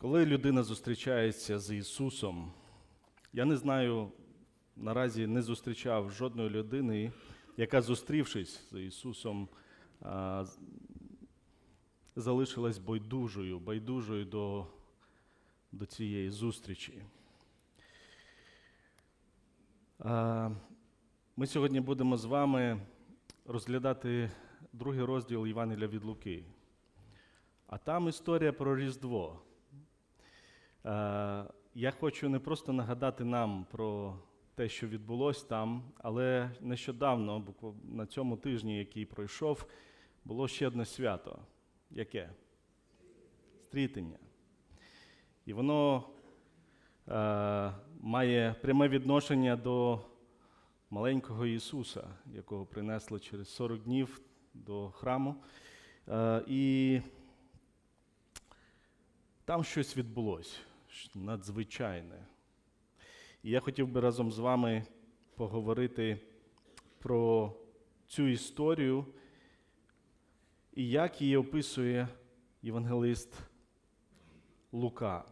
Коли людина зустрічається з Ісусом, я не знаю, наразі не зустрічав жодної людини, яка, зустрівшись з Ісусом, залишилась байдужою, байдужою до, до цієї зустрічі. Ми сьогодні будемо з вами розглядати другий розділ Євангелія від Луки. А там історія про Різдво. Е, Я хочу не просто нагадати нам про те, що відбулося там, але нещодавно, на цьому тижні, який пройшов, було ще одне свято. Яке? Стрітення. І воно е, має пряме відношення до маленького Ісуса, якого принесли через 40 днів до храму. Е, і там щось відбулося щ- надзвичайне. І я хотів би разом з вами поговорити про цю історію і як її описує євангелист Лука.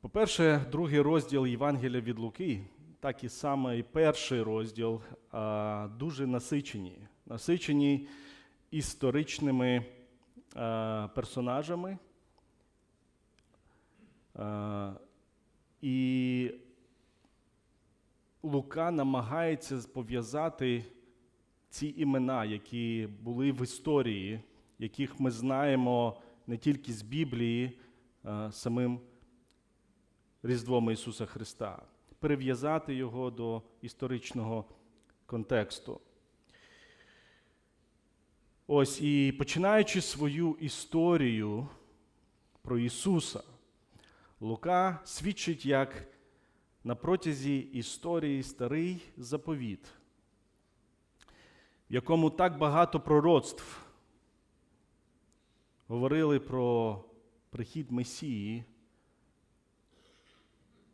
По-перше, другий розділ Євангелія від Луки, так і саме і перший розділ, дуже насичені, насичені історичними персонажами. А, і Лука намагається пов'язати ці імена, які були в історії, яких ми знаємо не тільки з Біблії, самим Різдвом Ісуса Христа, перев'язати його до історичного контексту. Ось і починаючи свою історію про Ісуса, Лука свідчить, як на протязі історії старий заповіт, в якому так багато пророцтв говорили про прихід Месії,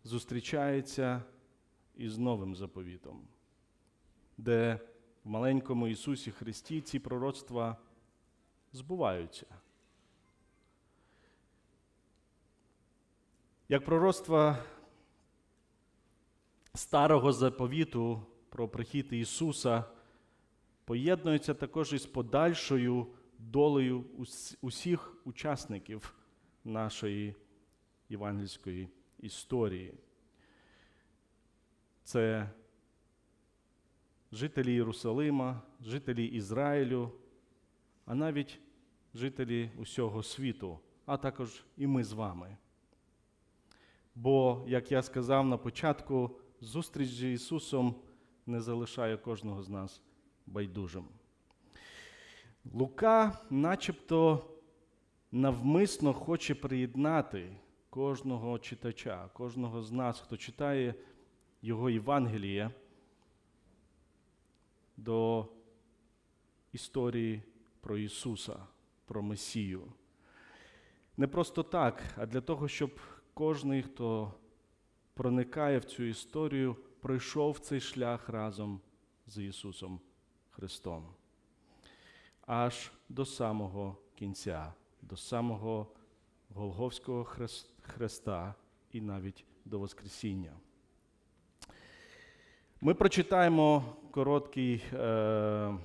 зустрічається із новим заповітом, де в маленькому Ісусі Христі ці пророцтва збуваються. Як пророцтва старого заповіту про прихід Ісуса поєднуються також із подальшою долею усіх учасників нашої євангельської історії. Це жителі Єрусалима, жителі Ізраїлю, а навіть жителі усього світу, а також і ми з вами. Бо, як я сказав на початку, зустріч з Ісусом не залишає кожного з нас байдужим. Лука, начебто, навмисно хоче приєднати кожного читача, кожного з нас, хто читає його Євангеліє, до історії про Ісуса, про Месію. Не просто так, а для того, щоб кожен, хто проникає в цю історію, пройшов цей шлях разом з Ісусом Христом. Аж до самого кінця, до самого Голговського хреста і навіть до Воскресіння. Ми прочитаємо короткий е,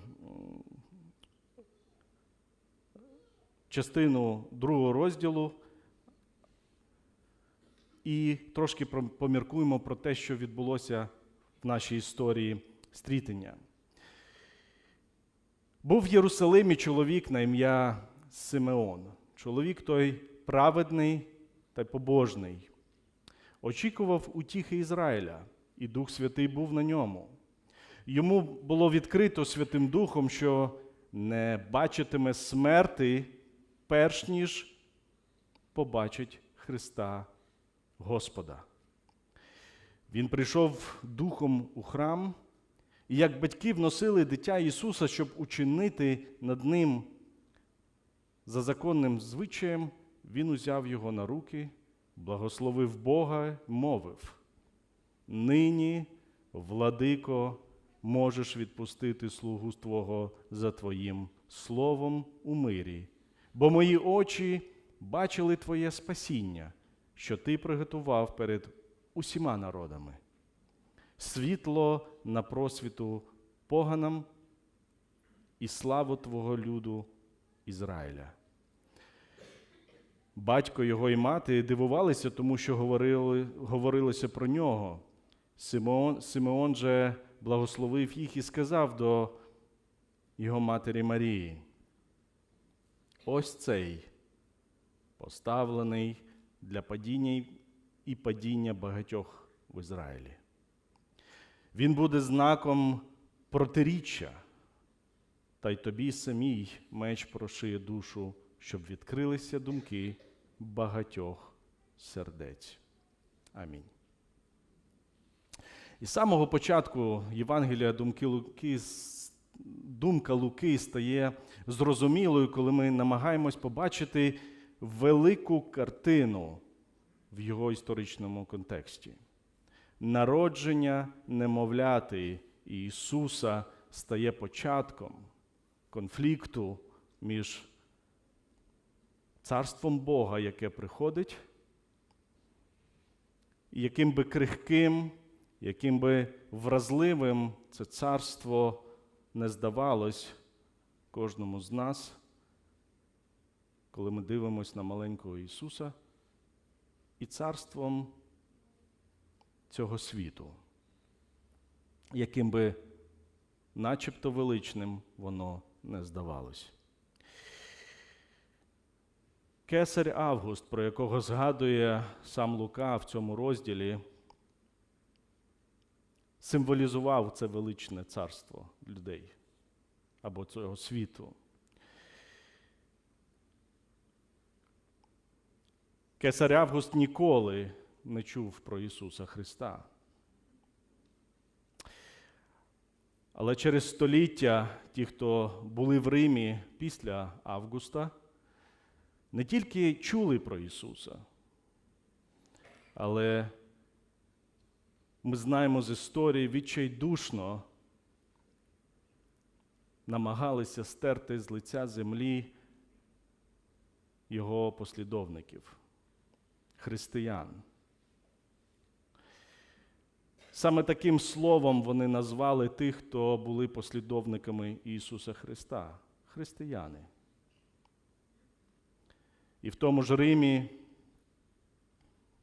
частину другого розділу і трошки поміркуємо про те, що відбулося в нашій історії стрітення. Був в Єрусалимі чоловік на ім'я Симеон. Чоловік той праведний та побожний. Очікував утіхи Ізраїля, і Дух Святий був на ньому. Йому було відкрито Святим Духом, що не бачитиме смерти, перш ніж побачить Христа Господа. Він прийшов духом у храм, і як батьки вносили дитя Ісуса, щоб учинити над ним за законним звичаєм, він узяв його на руки, благословив Бога, мовив: Нині, владико, можеш відпустити слугу Твого за Твоїм словом у мирі, бо мої очі бачили Твоє спасіння, що Ти приготував перед усіма народами. Світло на просвіту поганам і славу Твого люду Ізраїля. Батько його і мати дивувалися, тому що говорили, говорилося про нього. Симеон, Симеон же благословив їх і сказав до його матері Марії. Ось цей поставлений для падіння і падіння багатьох в Ізраїлі. Він буде знаком протиріччя, та й тобі самій меч прошиє душу, щоб відкрилися думки багатьох сердець. Амінь. І з самого початку Євангелія думки Луки, думка Луки стає зрозумілою, коли ми намагаємось побачити велику картину в його історичному контексті. Народження немовляти Ісуса стає початком конфлікту між царством Бога, яке приходить, яким би крихким, яким би вразливим це царство не здавалось кожному з нас, коли ми дивимося на маленького Ісуса і царством цього світу, яким би начебто величним воно не здавалось. Кесар Август, про якого згадує сам Лука в цьому розділі, символізував це величне царство людей або цього світу. Кесар Август ніколи не чув про Ісуса Христа. Але через століття ті, хто були в Римі після Августа, не тільки чули про Ісуса, але ми знаємо з історії відчайдушно намагалися стерти з лиця землі його послідовників, християн. Саме таким словом вони назвали тих, хто були послідовниками Ісуса Христа християни. І в тому ж Римі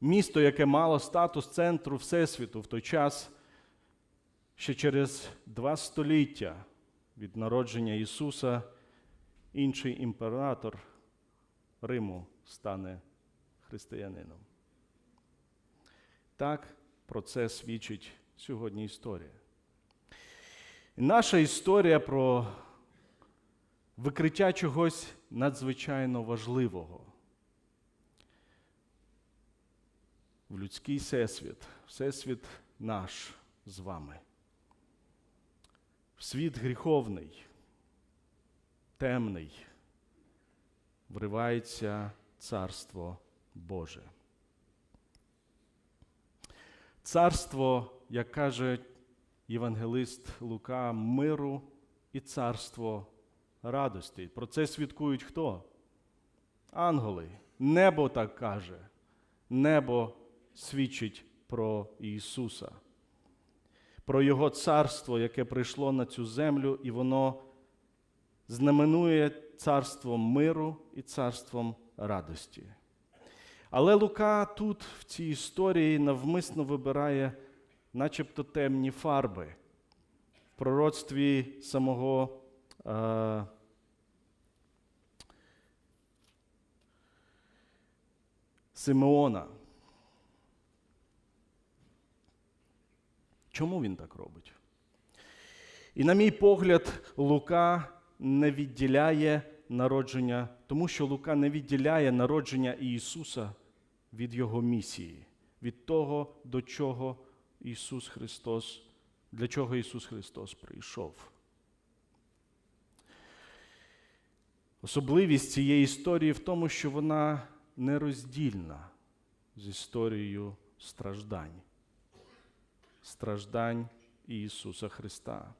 місто, яке мало статус центру Всесвіту в той час, ще через два століття від народження Ісуса, інший імператор Риму стане християнином. Так про це свідчить сьогодні історія. Наша історія про викриття чогось надзвичайно важливого в людський всесвіт, всесвіт наш з вами. В світ гріховний, темний, вривається Царство Боже. Царство, як каже євангелист Лука, миру і царство радості. Про це свідкують хто? Ангели. Небо так каже. Небо свідчить про Ісуса, про Його царство, яке прийшло на цю землю, і воно знаменує царством миру і царством радості. Але Лука тут, в цій історії, навмисно вибирає начебто темні фарби. В пророцтві самого е, Симеона. Чому він так робить? І, на мій погляд, Лука не відділяє народження, тому що Лука не відділяє народження Ісуса від Його місії, від того, до чого Ісус Христос, для чого Ісус Христос прийшов. Особливість цієї історії в тому, що вона нероздільна з історією страждань, страждань Ісуса Христа.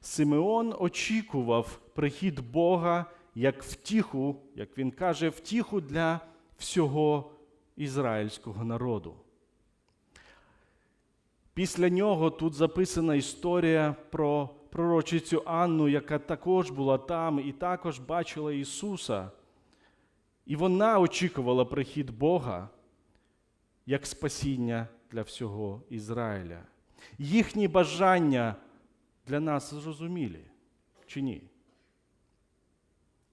Симеон очікував прихід Бога як втіху, як він каже, втіху для всього ізраїльського народу. Після нього тут записана історія про пророчицю Анну, яка також була там і також бачила Ісуса. І вона очікувала прихід Бога як спасіння для всього Ізраїля. Їхні бажання для нас зрозумілі чи ні?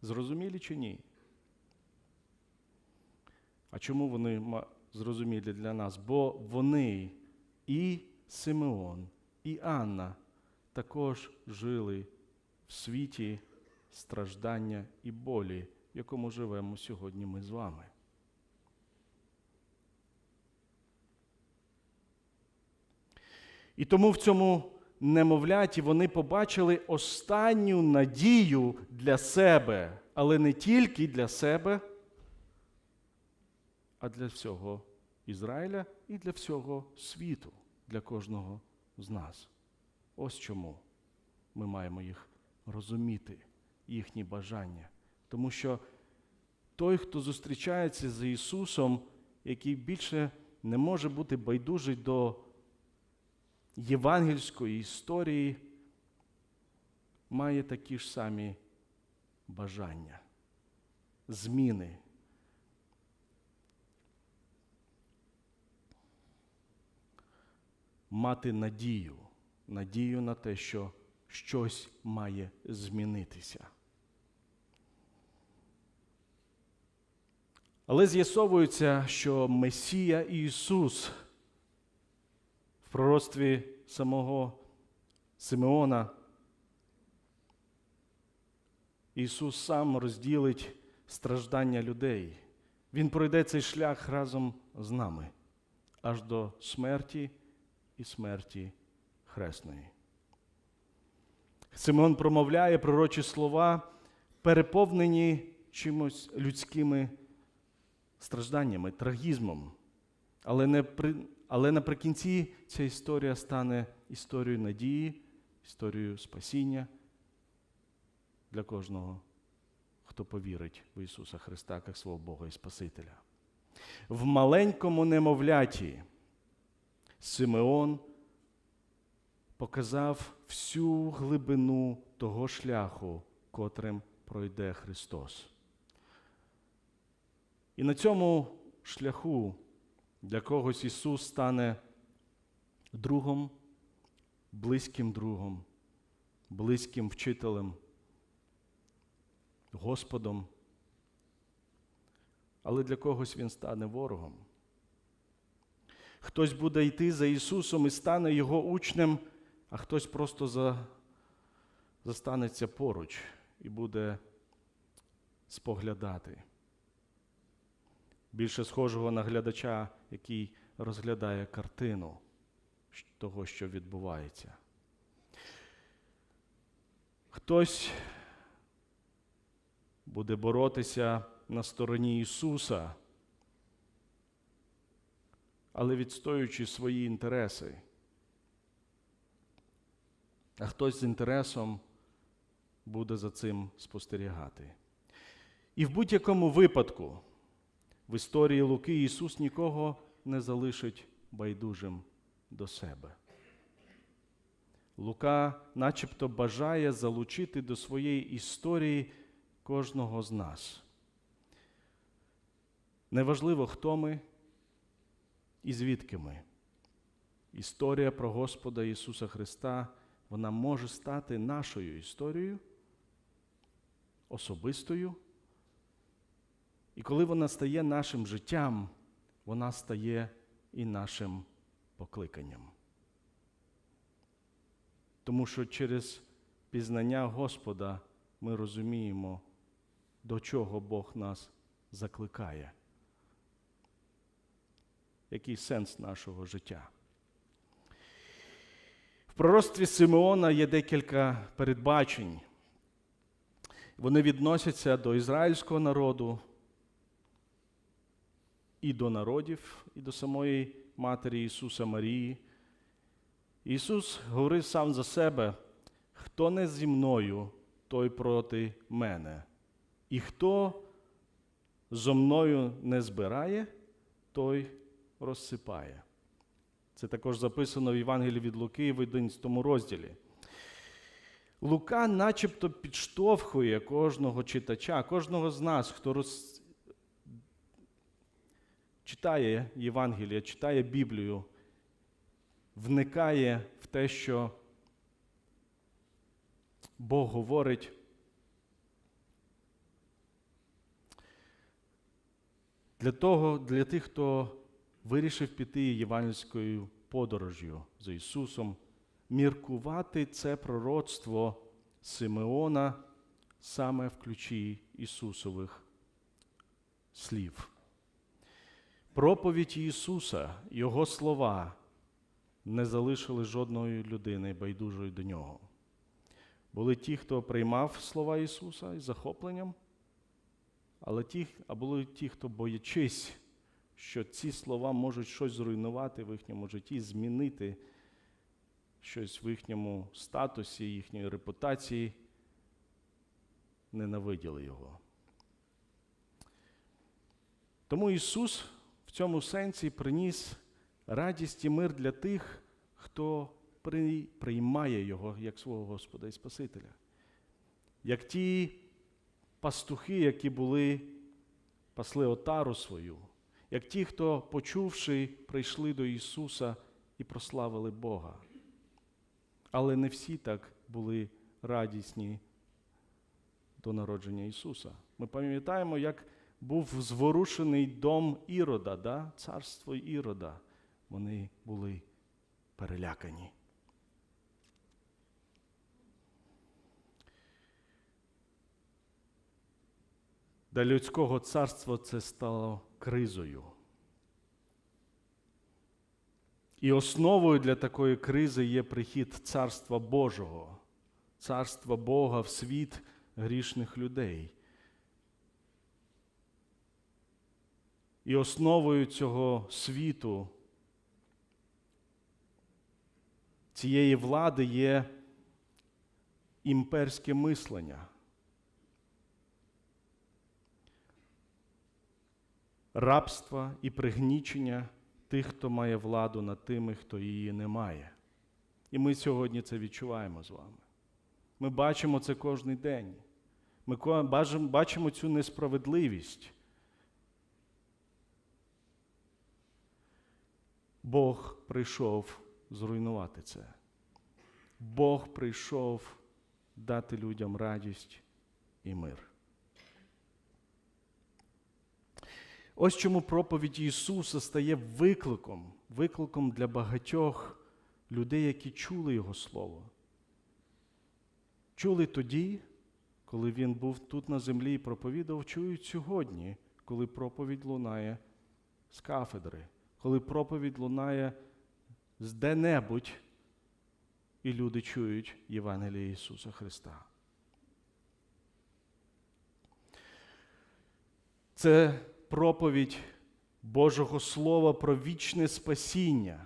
Зрозумілі чи ні? А чому вони зрозумілі для нас? Бо вони і Симеон, і Анна також жили в світі страждання і болі, в якому живемо сьогодні ми з вами. І тому в цьому немовляті вони побачили останню надію для себе, але не тільки для себе, а для всього Ізраїля і для всього світу, для кожного з нас. Ось чому ми маємо їх розуміти, їхні бажання. Тому що той, хто зустрічається з Ісусом, який більше не може бути байдужий до євангельської історії, має такі ж самі бажання, зміни. Мати надію, надію на те, що щось має змінитися. Але з'ясовується, що Месія Ісус в пророцтві самого Симеона Ісус сам розділить страждання людей. Він пройде цей шлях разом з нами аж до смерті і смерті хресної. Симеон промовляє пророчі слова, переповнені чимось людськими стражданнями, трагізмом. Але, не при, але наприкінці ця історія стане історією надії, історією спасіння для кожного, хто повірить в Ісуса Христа як свого Бога і Спасителя. В маленькому немовляті Симеон показав всю глибину того шляху, котрим пройде Христос. І на цьому шляху для когось Ісус стане другом, близьким другом, близьким вчителем, Господом. Але для когось Він стане ворогом. Хтось буде йти за Ісусом і стане Його учнем, а хтось просто за, застанеться поруч і буде споглядати. Більше схожого на глядача, який розглядає картину того, що відбувається. Хтось буде боротися на стороні Ісуса, але відстоюючи свої інтереси. А хтось з інтересом буде за цим спостерігати. І в будь-якому випадку в історії Луки Ісус нікого не залишить байдужим до себе. Лука начебто бажає залучити до своєї історії кожного з нас. Неважливо, хто ми і звідки ми. Історія про Господа Ісуса Христа вона може стати нашою історією, особистою. І коли вона стає нашим життям, вона стає і нашим покликанням. Тому що через пізнання Господа ми розуміємо, до чого Бог нас закликає. Який сенс нашого життя? В пророцтві Симеона є декілька передбачень. Вони відносяться до ізраїльського народу, і до народів, і до самої Матері Ісуса Марії. Ісус говорив сам за себе: хто не зі мною, той проти мене. І хто зо мною не збирає, той розсипає. Це також записано в Євангелії від Луки в 11 розділі. Лука начебто підштовхує кожного читача, кожного з нас, хто роз... читає Євангеліє, читає Біблію, вникає в те, що Бог говорить. Для того, для тих, хто вирішив піти євангельською подорожю за Ісусом, міркувати це пророцтво Симеона саме в ключі Ісусових слів. Проповідь Ісуса, Його слова не залишили жодної людини байдужої до нього. Були ті, хто приймав слова Ісуса із захопленням, але ті, а були ті, хто боячись, що ці слова можуть щось зруйнувати в їхньому житті, змінити щось в їхньому статусі, їхньої репутації, ненавиділи його. Тому Ісус в цьому сенсі приніс радість і мир для тих, хто приймає Його як свого Господа і Спасителя. Як ті пастухи, які були, пасли отару свою, як ті, хто, почувши, прийшли до Ісуса і прославили Бога. Але не всі так були радісні до народження Ісуса. Ми пам'ятаємо, як був зворушений дом Ірода, да? царство Ірода. Вони були перелякані. Для людського царства це стало кризою. І основою для такої кризи є прихід Царства Божого, царства Бога в світ грішних людей. І основою цього світу, цієї влади є імперське мислення. Рабства і пригнічення тих, хто має владу над тими, хто її не має. І ми сьогодні це відчуваємо з вами. Ми бачимо це кожен день. Ми бачимо цю несправедливість. Бог прийшов зруйнувати це. Бог прийшов дати людям радість і мир. Ось чому проповідь Ісуса стає викликом, викликом для багатьох людей, які чули Його Слово. Чули тоді, коли Він був тут на землі і проповідав, чують сьогодні, коли проповідь лунає з кафедри, коли проповідь лунає з де-небудь, і люди чують Євангеліє Ісуса Христа. Це проповідь Божого Слова про вічне спасіння,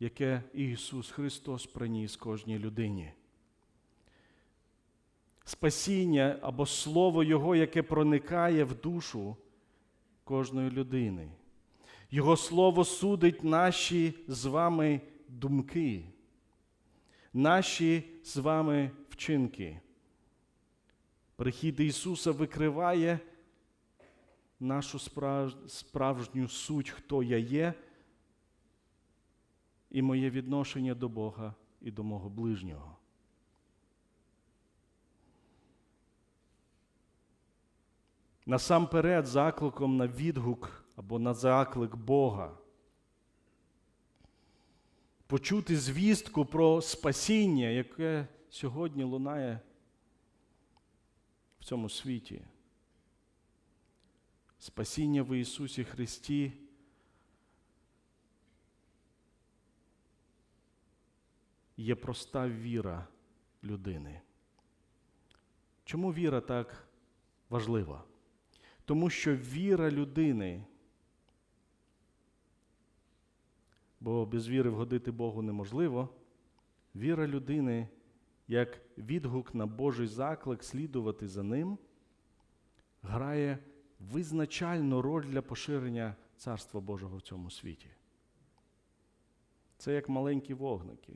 яке Ісус Христос приніс кожній людині. Спасіння або Слово Його, яке проникає в душу кожної людини. Його Слово судить наші з вами думки, наші з вами вчинки. Прихід Ісуса викриває нашу справжню суть, хто я є, і моє відношення до Бога і до мого ближнього. Насамперед, закликом на відгук або на заклик Бога. Почути звістку про спасіння, яке сьогодні лунає в цьому світі. Спасіння в Ісусі Христі. Є проста віра людини. Чому віра так важлива? Тому що віра людини, бо без віри вгодити Богу неможливо, віра людини як відгук на Божий заклик слідувати за ним грає визначальну роль для поширення Царства Божого в цьому світі. Це як маленькі вогники,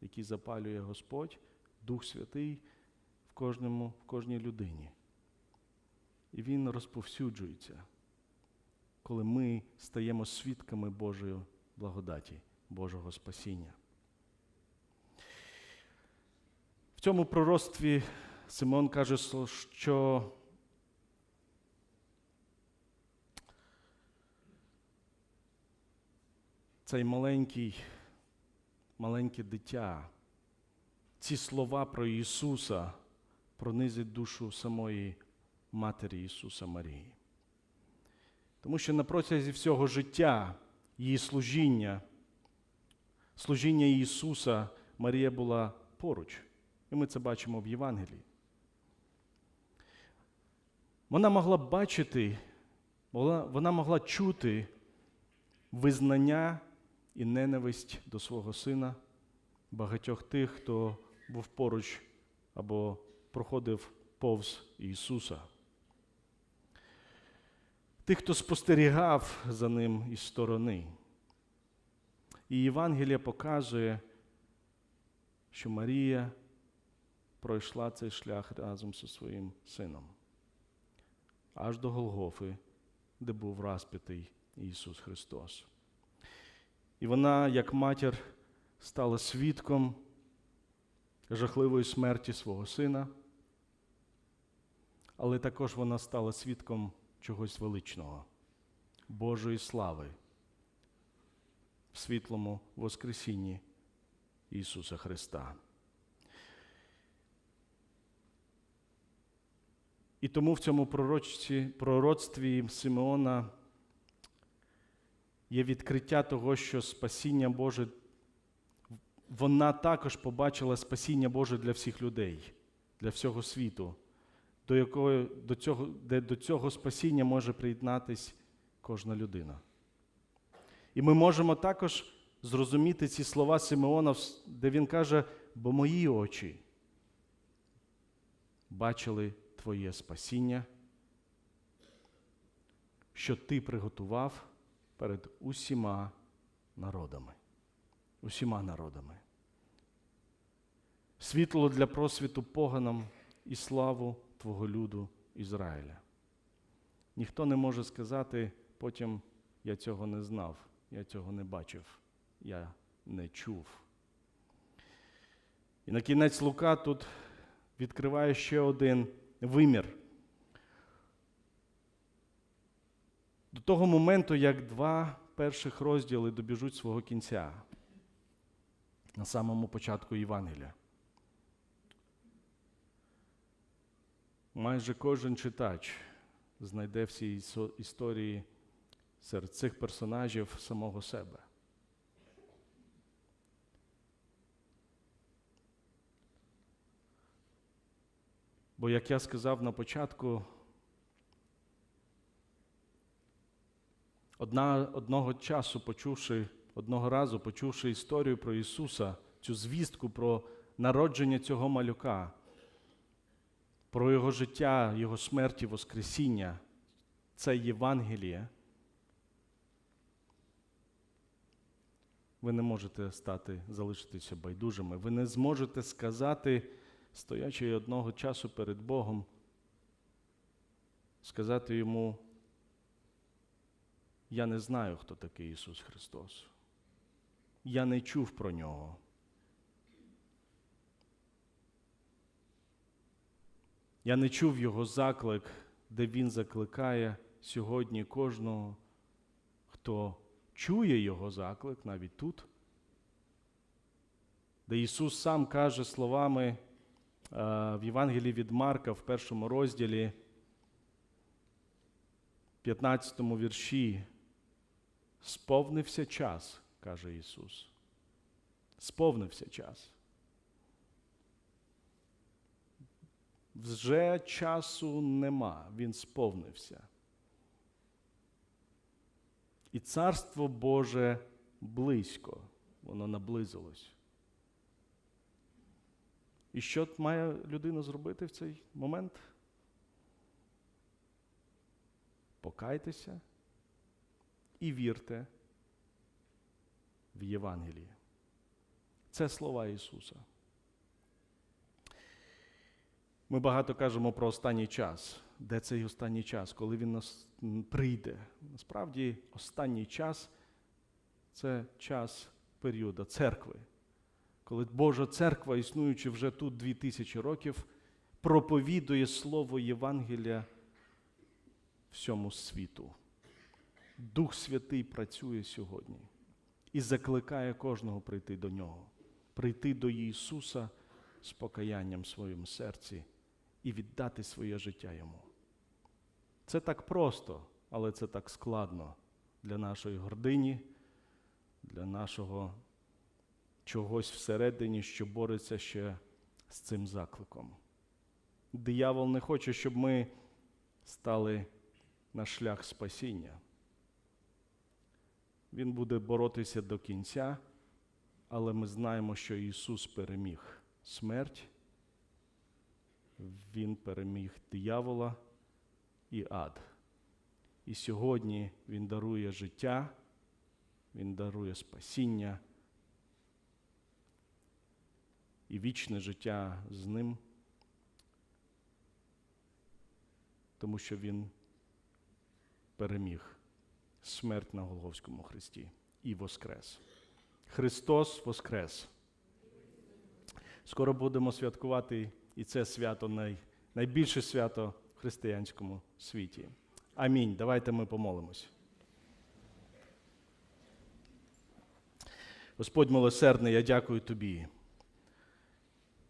які запалює Господь, Дух Святий в, кожному, в кожній людині. І він розповсюджується, коли ми стаємо свідками Божої благодаті, Божого спасіння. В цьому пророцтві Симон каже, що цей маленький, маленьке дитя, ці слова про Ісуса пронизить душу самої Матері Ісуса Марії. Тому що на протязі всього життя її служіння, служіння Ісуса Марія була поруч. І ми це бачимо в Євангелії. Вона могла бачити, вона могла чути визнання і ненависть до свого сина, багатьох тих, хто був поруч або проходив повз Ісуса. Тих, хто спостерігав за ним із сторони. І Євангелія показує, що Марія пройшла цей шлях разом зі своїм сином, аж до Голгофи, де був розп'ятий Ісус Христос. І вона, як матір, стала свідком жахливої смерті свого сина, але також вона стала свідком чогось величного, Божої слави в світлому Воскресінні Ісуса Христа. І тому в цьому пророцтві, Симеона є відкриття того, що спасіння Боже, вона також побачила спасіння Боже для всіх людей, для всього світу, до якого, до цього, де до цього спасіння може приєднатись кожна людина. І ми можемо також зрозуміти ці слова Симеона, де він каже, бо мої очі бачили Твоє спасіння, що Ти приготував перед усіма народами. Усіма народами. Світло для просвіту поганам і славу Твого люду Ізраїля. Ніхто не може сказати потім, я цього не знав, я цього не бачив, я не чув. І на кінець Лука тут відкриває ще один вимір. До того моменту, як два перших розділи добіжуть свого кінця на самому початку Євангелія. Майже кожен читач знайде всі історії серед цих персонажів самого себе. Бо, як я сказав на початку, одна, одного часу, почувши, одного разу почувши історію про Ісуса, цю звістку про народження цього малюка, про Його життя, Його смерть і Воскресіння, це Євангеліє, ви не можете стати, залишитися байдужими. Ви не зможете сказати стоячи одного часу перед Богом, сказати йому, я не знаю, хто такий Ісус Христос. Я не чув про нього. Я не чув Його заклик, де Він закликає сьогодні кожного, хто чує Його заклик навіть тут, де Ісус сам каже словами в Євангелії від Марка в першому розділі, 15 вірші, сповнився час, каже Ісус. Сповнився час. Вже часу нема, він сповнився. І Царство Боже близько, воно наблизилось. І що має людина зробити в цей момент? покайтеся і вірте в Євангеліє. Це слова Ісуса. Ми багато кажемо про останній час. Де цей останній час, коли він нас прийде? Насправді, останній час це час періоду церкви, коли Божа церква, існуючи вже тут дві тисячі років, проповідує слово Євангелія всьому світу. Дух Святий працює сьогодні і закликає кожного прийти до нього, прийти до Ісуса з покаянням в своєму серці і віддати своє життя Йому. Це так просто, але це так складно для нашої гордині, для нашого чогось всередині, що бореться ще з цим закликом. Диявол не хоче, щоб ми стали на шлях спасіння. Він буде боротися до кінця, але ми знаємо, що Ісус переміг смерть, Він переміг диявола і ад. І сьогодні Він дарує життя, Він дарує спасіння і вічне життя з ним, тому що Він переміг смерть на Голговському хресті і воскрес. Христос воскрес. Скоро будемо святкувати і це свято най, найбільше свято в християнському світі. Амінь. Давайте ми помолимось. Господь милосердний, я дякую Тобі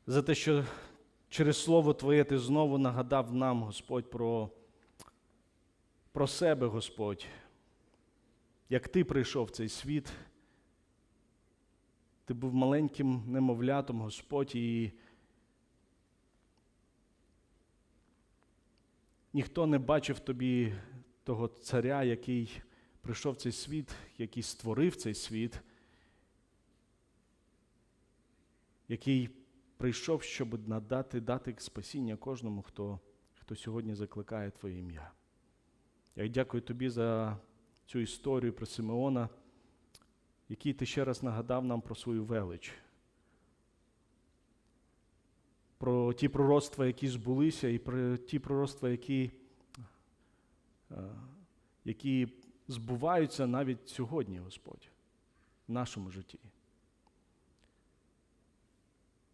за те, що через Слово Твоє Ти знову нагадав нам, Господь, про, про себе, Господь, як Ти прийшов в цей світ. Ти був маленьким немовлятом, Господь, і ніхто не бачив тобі того царя, який прийшов в цей світ, який створив цей світ, який прийшов, щоб надати дати спасіння кожному, хто, хто сьогодні закликає Твоє ім'я. Я дякую тобі за цю історію про Симеона який ти ще раз нагадав нам про свою велич, про ті пророцтва, які збулися, і про ті пророцтва, які, е, які збуваються навіть сьогодні, Господь, в нашому житті.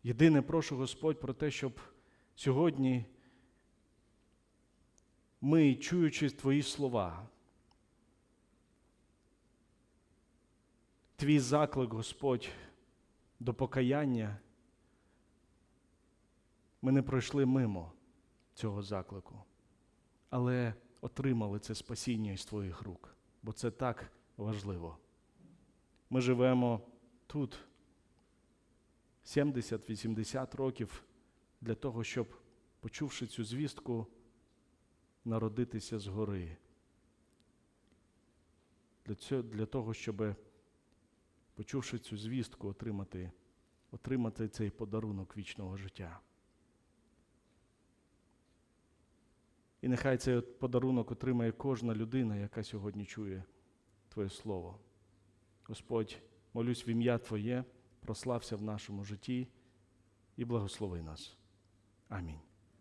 Єдине прошу Господь про те, щоб сьогодні ми, чуючи Твої слова, Твій заклик, Господь, до покаяння, ми не пройшли мимо цього заклику, але отримали це спасіння із Твоїх рук, бо це так важливо. Ми живемо тут 70-80 років для того, щоб, почувши цю звістку, народитися згори. Для, того, щоб почувши цю звістку, отримати, отримати цей подарунок вічного життя. І нехай цей подарунок отримає кожна людина, яка сьогодні чує Твоє Слово. Господь, молюсь в ім'я Твоє, прослався в нашому житті і благослови нас. Амінь.